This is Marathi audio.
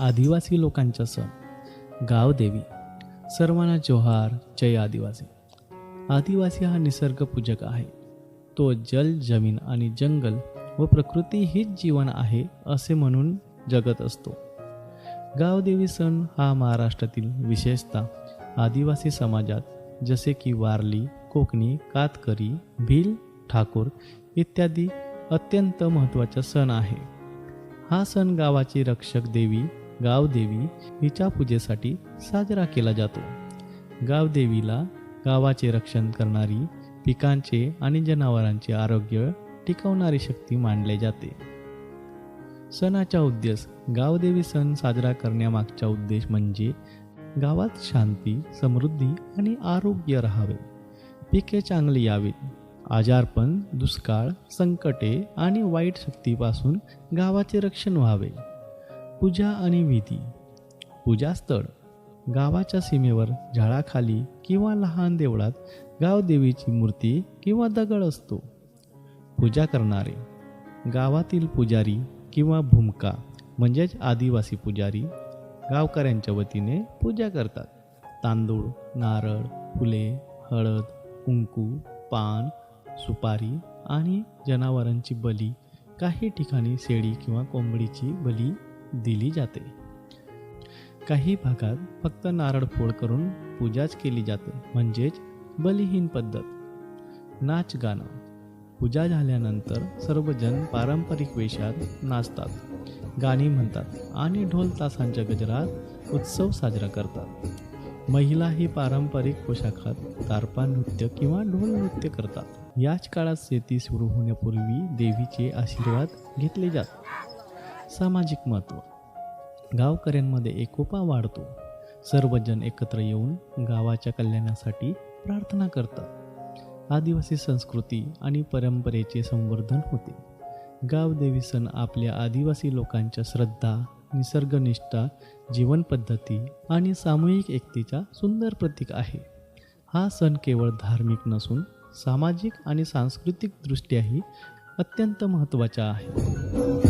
आदिवासी लोकांचा सण. गावदेवी सर्वांना जोहार जय आदिवासी. आदिवासी हा निसर्गपूजक आहे. तो जल जमीन आणि जंगल व प्रकृती हीच जीवन आहे असे म्हणून जगत असतो. गावदेवी सण हा महाराष्ट्रातील विशेषतः आदिवासी समाजात जसे की वारली कोकणी कातकरी भील ठाकूर इत्यादी अत्यंत महत्त्वाचा सण आहे. हा सण गावाची रक्षक देवी गावदेवी हिच्या पूजेसाठी साजरा केला जातो. गावदेवीला गावाचे रक्षण करणारी पिकांचे आणि जनावरांचे आरोग्य टिकवणारी शक्ती मानले जाते. सणाचा उद्देश गावदेवी सण साजरा करण्यामागचा उद्देश म्हणजे गावात शांती समृद्धी आणि आरोग्य राहावे. पिके चांगली यावीत. आजारपण दुष्काळ संकटे आणि वाईट शक्तीपासून गावाचे रक्षण व्हावे. पूजा आणि विधी पूजास्थळ गावाच्या सीमेवर झाडाखाली किंवा लहान देवळात गावदेवीची मूर्ती किंवा दगड असतो. पूजा करणारे गावातील पुजारी किंवा भूमका म्हणजेच आदिवासी पुजारी गावकऱ्यांच्या वतीने पूजा करतात. तांदूळ नारळ फुले हळद कुंकू पान सुपारी आणि जनावरांची बली काही ठिकाणी शेळी किंवा कोंबडीची बली दिली जाते. काही भागात फक्त नारळ फोड करून पूजाच केली जाते म्हणजेच बलिहीन पद्धत. नाच गाणं. पूजा झाल्यानंतर सर्वजण पारंपरिक वेशात नाचतात. गाणी म्हणतात आणि ढोल तासांच्या गजरात उत्सव साजरा करतात. महिला ही पारंपरिक पोशाखात तारपा नृत्य किंवा ढोल नृत्य करतात. याच काळात शेती सुरू होण्यापूर्वी देवीचे आशीर्वाद घेतले जातात सामाजिक महत्त्व गावकऱ्यांमध्ये एकोपा वाढतो. सर्वजण एकत्र येऊन गावाच्या कल्याणासाठी प्रार्थना करतात. आदिवासी संस्कृती आणि परंपरेचे संवर्धन होते. गावदेवी सण आपल्या आदिवासी लोकांच्या श्रद्धा निसर्गनिष्ठा जीवनपद्धती आणि सामूहिक एकतेचा सुंदर प्रतीक आहे. हा सण केवळ धार्मिक नसून सामाजिक आणि सांस्कृतिकदृष्ट्याही अत्यंत महत्त्वाचा आहे.